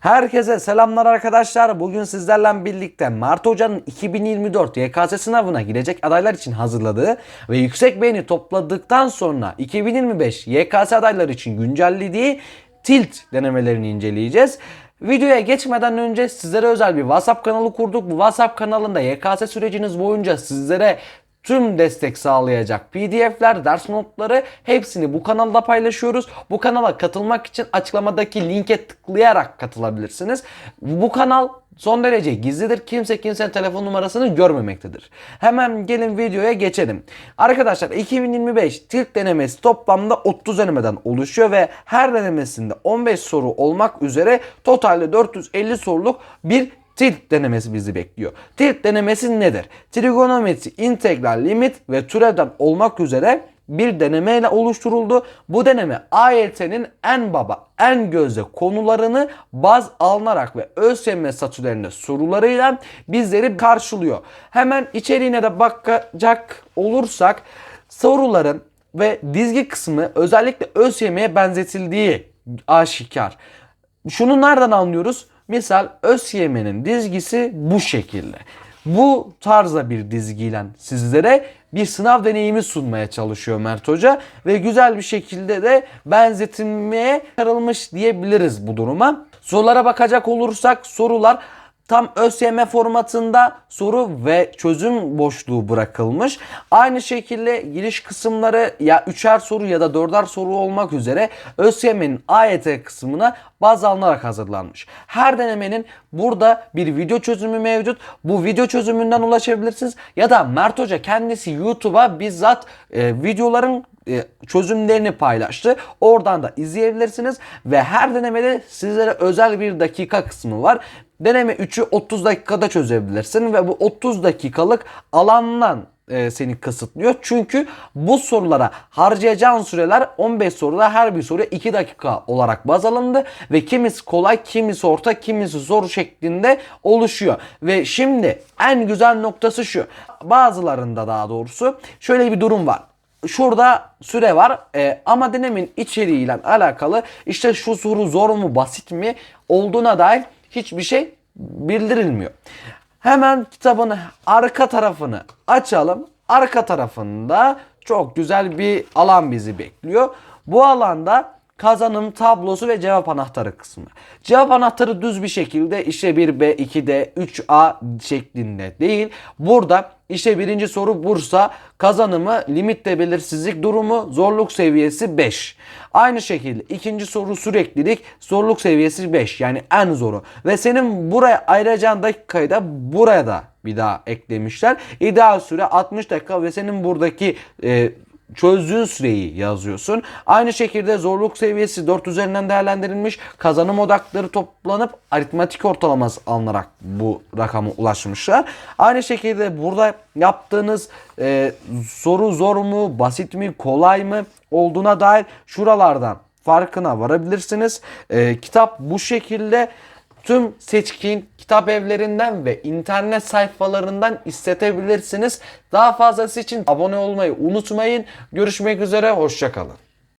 Herkese selamlar arkadaşlar. Bugün sizlerle birlikte Mart Hoca'nın 2024 YKS sınavına girecek adaylar için hazırladığı ve yüksek beğeni topladıktan sonra 2025 YKS adayları için güncellediği tilt denemelerini inceleyeceğiz. Videoya geçmeden önce sizlere özel bir WhatsApp kanalı kurduk. Bu WhatsApp kanalında YKS süreciniz boyunca sizlere tüm destek sağlayacak PDF'ler, ders notları hepsini bu kanalda paylaşıyoruz. Bu kanala katılmak için açıklamadaki linke tıklayarak katılabilirsiniz. Bu kanal son derece gizlidir. Kimse kimsenin telefon numarasını görmemektedir. Hemen gelin videoya geçelim. Arkadaşlar 2025 tilt denemesi toplamda 30 denemeden oluşuyor ve her denemesinde 15 soru olmak üzere totalde 450 soruluk bir Tilt denemesi bizi bekliyor. Tilt denemesi nedir? Trigonometri, integral, limit ve türevden olmak üzere bir denemeyle oluşturuldu. Bu deneme AYT'nin en baba, en gözde konularını baz alınarak ve ÖSYM statülerinde sorularıyla bizleri karşılıyor. Hemen içeriğine de bakacak olursak soruların ve dizgi kısmı özellikle ÖSYM'ye benzetildiği aşikar. Şunu nereden anlıyoruz? Misal ÖSYM'nin dizgisi bu şekilde. Bu tarzda bir dizgiyle sizlere bir sınav deneyimi sunmaya çalışıyor Mert Hoca ve güzel bir şekilde de benzetilmeye karılmış diyebiliriz bu duruma. Sorulara bakacak olursak sorular tam ÖSYM formatında soru ve çözüm boşluğu bırakılmış. Aynı şekilde giriş kısımları ya üçer soru ya da dörder soru olmak üzere ÖSYM'nin AYT kısmına baz alınarak hazırlanmış. Her denemenin burada bir video çözümü mevcut. Bu video çözümünden ulaşabilirsiniz ya da Mert Hoca kendisi YouTube'a bizzat e, videoların çözümlerini paylaştı. Oradan da izleyebilirsiniz ve her denemede sizlere özel bir dakika kısmı var. Deneme 3'ü 30 dakikada çözebilirsin ve bu 30 dakikalık alandan e, seni kısıtlıyor. Çünkü bu sorulara harcayacağın süreler 15 soruda her bir soruya 2 dakika olarak baz alındı ve kimisi kolay, kimisi orta, kimisi zor şeklinde oluşuyor. Ve şimdi en güzel noktası şu. Bazılarında daha doğrusu şöyle bir durum var şurada süre var e, ama denemin içeriğiyle alakalı işte şu soru zor mu basit mi olduğuna dair hiçbir şey bildirilmiyor. Hemen kitabın arka tarafını açalım. Arka tarafında çok güzel bir alan bizi bekliyor. Bu alanda kazanım tablosu ve cevap anahtarı kısmı. Cevap anahtarı düz bir şekilde işte 1B, 2D, 3A şeklinde değil. Burada işte birinci soru Bursa kazanımı limitte belirsizlik durumu zorluk seviyesi 5. Aynı şekilde ikinci soru süreklilik zorluk seviyesi 5 yani en zoru. Ve senin buraya ayıracağın dakikayı da buraya da bir daha eklemişler. İdeal süre 60 dakika ve senin buradaki e, çözdüğün süreyi yazıyorsun. Aynı şekilde zorluk seviyesi 4 üzerinden değerlendirilmiş. Kazanım odakları toplanıp aritmatik ortalaması alınarak bu rakama ulaşmışlar. Aynı şekilde burada yaptığınız e, soru zor mu, basit mi, kolay mı olduğuna dair şuralardan farkına varabilirsiniz. E, kitap bu şekilde tüm seçkin kitap evlerinden ve internet sayfalarından istetebilirsiniz. Daha fazlası için abone olmayı unutmayın. Görüşmek üzere, hoşçakalın.